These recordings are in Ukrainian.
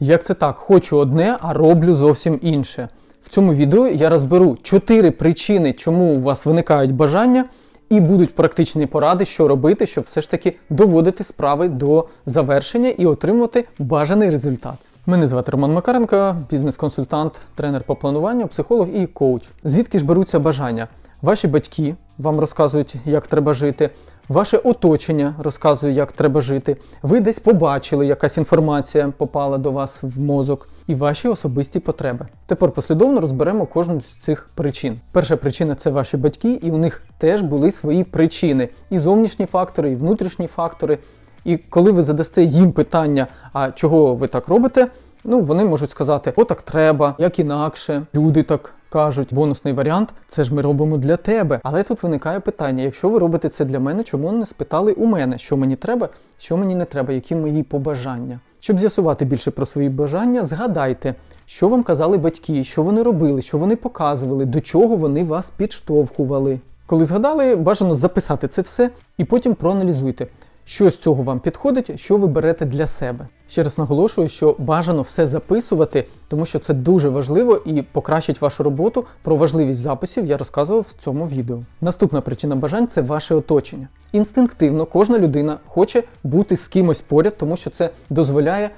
Як це так? Хочу одне, а роблю зовсім інше. В цьому відео я розберу 4 причини, чому у вас виникають бажання, і будуть практичні поради, що робити, щоб все ж таки доводити справи до завершення і отримувати бажаний результат. Мене звати Роман Макаренко, бізнес-консультант, тренер по плануванню, психолог і коуч. Звідки ж беруться бажання? Ваші батьки вам розказують, як треба жити. Ваше оточення розказує, як треба жити. Ви десь побачили, якась інформація попала до вас в мозок, і ваші особисті потреби. Тепер послідовно розберемо кожну з цих причин. Перша причина це ваші батьки, і у них теж були свої причини: і зовнішні фактори, і внутрішні фактори. І коли ви задасте їм питання, а чого ви так робите, ну вони можуть сказати, о, так треба, як інакше. Люди так кажуть, бонусний варіант це ж ми робимо для тебе. Але тут виникає питання: якщо ви робите це для мене, чому не спитали у мене, що мені треба, що мені не треба, які мої побажання? Щоб з'ясувати більше про свої бажання, згадайте, що вам казали батьки, що вони робили, що вони показували, до чого вони вас підштовхували. Коли згадали, бажано записати це все і потім проаналізуйте, що з цього вам підходить, що ви берете для себе. Ще раз наголошую, що бажано все записувати, тому що це дуже важливо і покращить вашу роботу. Про важливість записів я розказував в цьому відео. Наступна причина бажань це ваше оточення. Інстинктивно кожна людина хоче бути з кимось поряд, тому що це дозволяє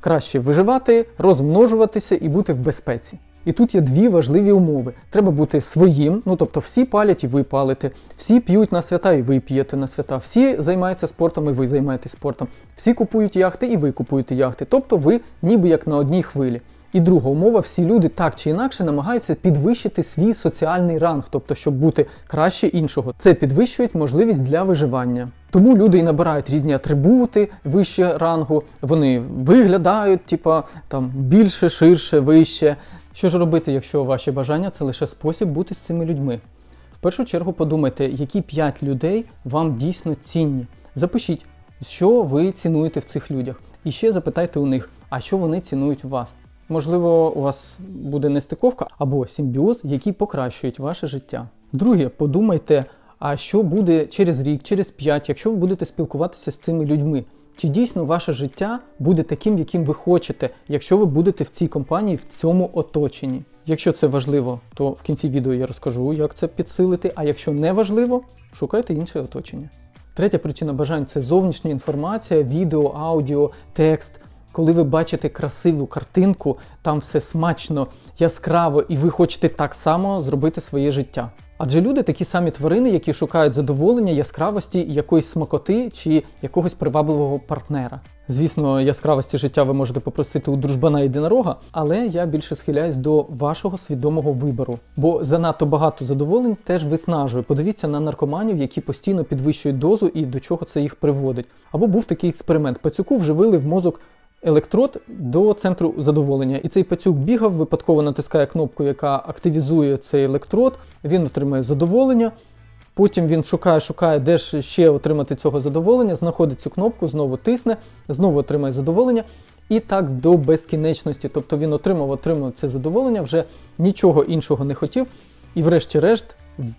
краще виживати, розмножуватися і бути в безпеці. І тут є дві важливі умови. Треба бути своїм, ну тобто всі палять і ви палите, всі п'ють на свята і ви п'єте на свята, всі займаються спортом і ви займаєтесь спортом, всі купують яхти і ви купуєте яхти. Тобто ви ніби як на одній хвилі. І друга умова, всі люди так чи інакше намагаються підвищити свій соціальний ранг, тобто, щоб бути краще іншого. Це підвищує можливість для виживання. Тому люди і набирають різні атрибути вище рангу, вони виглядають, типа там більше, ширше, вище. Що ж робити, якщо ваші бажання це лише спосіб бути з цими людьми? В першу чергу подумайте, які 5 людей вам дійсно цінні. Запишіть, що ви цінуєте в цих людях. І ще запитайте у них, а що вони цінують у вас. Можливо, у вас буде нестиковка або симбіоз, які покращують ваше життя. Друге, подумайте, а що буде через рік, через 5, якщо ви будете спілкуватися з цими людьми. Чи дійсно ваше життя буде таким, яким ви хочете, якщо ви будете в цій компанії, в цьому оточенні? Якщо це важливо, то в кінці відео я розкажу, як це підсилити. А якщо не важливо, шукайте інше оточення. Третя причина бажань це зовнішня інформація, відео, аудіо, текст. Коли ви бачите красиву картинку, там все смачно, яскраво, і ви хочете так само зробити своє життя. Адже люди такі самі тварини, які шукають задоволення, яскравості, якоїсь смакоти чи якогось привабливого партнера. Звісно, яскравості життя ви можете попросити у дружбана єдинорога, але я більше схиляюсь до вашого свідомого вибору. Бо занадто багато задоволень теж виснажує. Подивіться на наркоманів, які постійно підвищують дозу і до чого це їх приводить. Або був такий експеримент. Пацюку вживили в мозок електрод до центру задоволення. І цей пацюк бігав, випадково натискає кнопку, яка активізує цей електрод, він отримає задоволення. Потім він шукає, шукає, де ж ще отримати цього задоволення, знаходить цю кнопку, знову тисне, знову отримає задоволення. І так до безкінечності. Тобто він отримав, отримав це задоволення, вже нічого іншого не хотів, і, врешті-решт,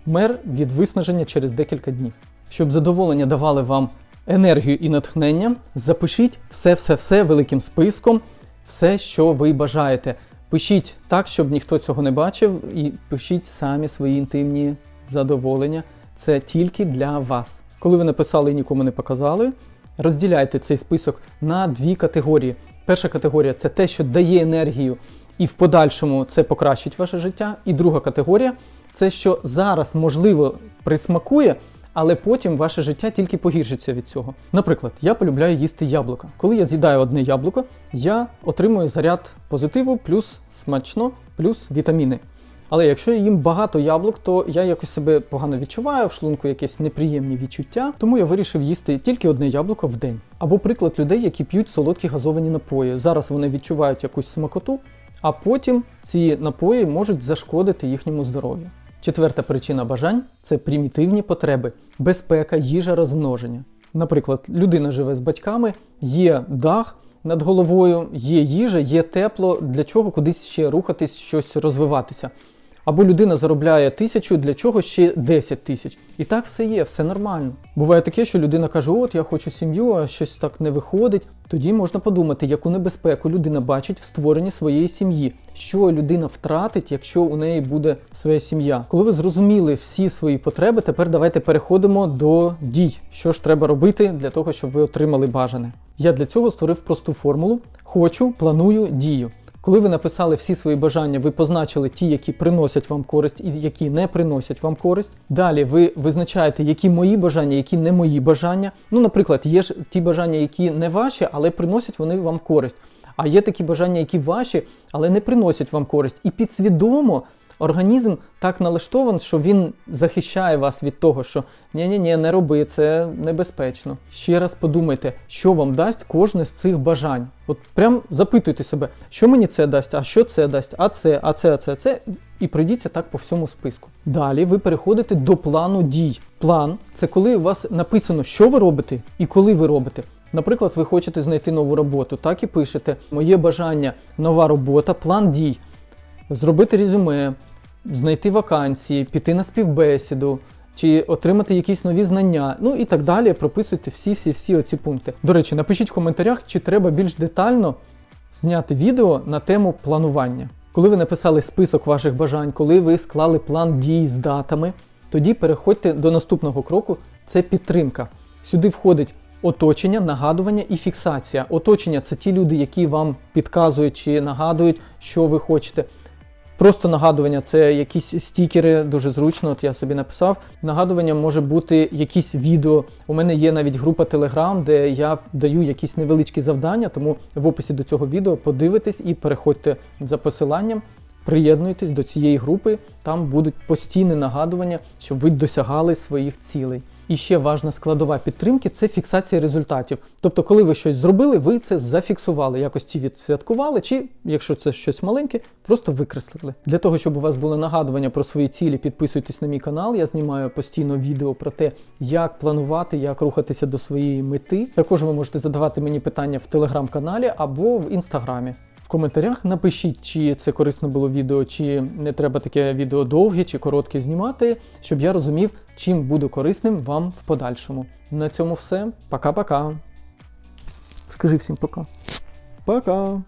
вмер від виснаження через декілька днів. Щоб задоволення давали вам енергію і натхнення, запишіть все-все-все великим списком, все, що ви бажаєте. Пишіть так, щоб ніхто цього не бачив, і пишіть самі свої інтимні задоволення. Це тільки для вас. Коли ви написали і нікому не показали, розділяйте цей список на дві категорії. Перша категорія це те, що дає енергію, і в подальшому це покращить ваше життя. І друга категорія це що зараз можливо присмакує, але потім ваше життя тільки погіршиться від цього. Наприклад, я полюбляю їсти яблука. Коли я з'їдаю одне яблуко, я отримую заряд позитиву, плюс смачно, плюс вітаміни. Але якщо я їм багато яблук, то я якось себе погано відчуваю, в шлунку якісь неприємні відчуття, тому я вирішив їсти тільки одне яблуко в день. Або приклад людей, які п'ють солодкі газовані напої. Зараз вони відчувають якусь смакоту, а потім ці напої можуть зашкодити їхньому здоров'ю. Четверта причина бажань це примітивні потреби, безпека, їжа, розмноження. Наприклад, людина живе з батьками, є дах над головою, є їжа, є тепло, для чого кудись ще рухатись, щось розвиватися. Або людина заробляє тисячу, для чого ще 10 тисяч. І так все є, все нормально. Буває таке, що людина каже: От я хочу сім'ю, а щось так не виходить. Тоді можна подумати, яку небезпеку людина бачить в створенні своєї сім'ї, що людина втратить, якщо у неї буде своя сім'я. Коли ви зрозуміли всі свої потреби, тепер давайте переходимо до дій. Що ж треба робити для того, щоб ви отримали бажане. Я для цього створив просту формулу: хочу, планую, дію. Коли ви написали всі свої бажання, ви позначили ті, які приносять вам користь, і які не приносять вам користь. Далі ви визначаєте, які мої бажання, які не мої бажання. Ну, наприклад, є ж ті бажання, які не ваші, але приносять вони вам користь. А є такі бажання, які ваші, але не приносять вам користь. І підсвідомо організм так налаштований, що він захищає вас від того, що ні-ні-ні, не роби, це небезпечно. Ще раз подумайте, що вам дасть кожне з цих бажань. От прям запитуйте себе, що мені це дасть, а що це дасть, а це, а це, а це, а це. І пройдіться так по всьому списку. Далі ви переходите до плану дій. План це коли у вас написано, що ви робите і коли ви робите. Наприклад, ви хочете знайти нову роботу, так і пишете. Моє бажання нова робота, план дій. Зробити резюме, знайти вакансії, піти на співбесіду, чи отримати якісь нові знання, ну і так далі. Прописуйте всі-всі-всі оці пункти. До речі, напишіть в коментарях, чи треба більш детально зняти відео на тему планування. Коли ви написали список ваших бажань, коли ви склали план дій з датами, тоді переходьте до наступного кроку це підтримка. Сюди входить оточення, нагадування і фіксація. Оточення це ті люди, які вам підказують чи нагадують, що ви хочете. Просто нагадування це якісь стікери, дуже зручно. От я собі написав. Нагадування може бути якісь відео. У мене є навіть група Telegram, де я даю якісь невеличкі завдання, тому в описі до цього відео подивитесь і переходьте за посиланням. Приєднуйтесь до цієї групи, там будуть постійні нагадування, щоб ви досягали своїх цілей. І ще важна складова підтримки це фіксація результатів. Тобто, коли ви щось зробили, ви це зафіксували, якось ці відсвяткували, чи якщо це щось маленьке, просто викреслили. Для того, щоб у вас були нагадування про свої цілі, підписуйтесь на мій канал. Я знімаю постійно відео про те, як планувати, як рухатися до своєї мети. Також ви можете задавати мені питання в телеграм-каналі або в інстаграмі. В коментарях напишіть, чи це корисно було відео, чи не треба таке відео довге чи коротке знімати, щоб я розумів, чим буду корисним вам в подальшому. На цьому все. Пока-пока. Скажи всім пока. Пока.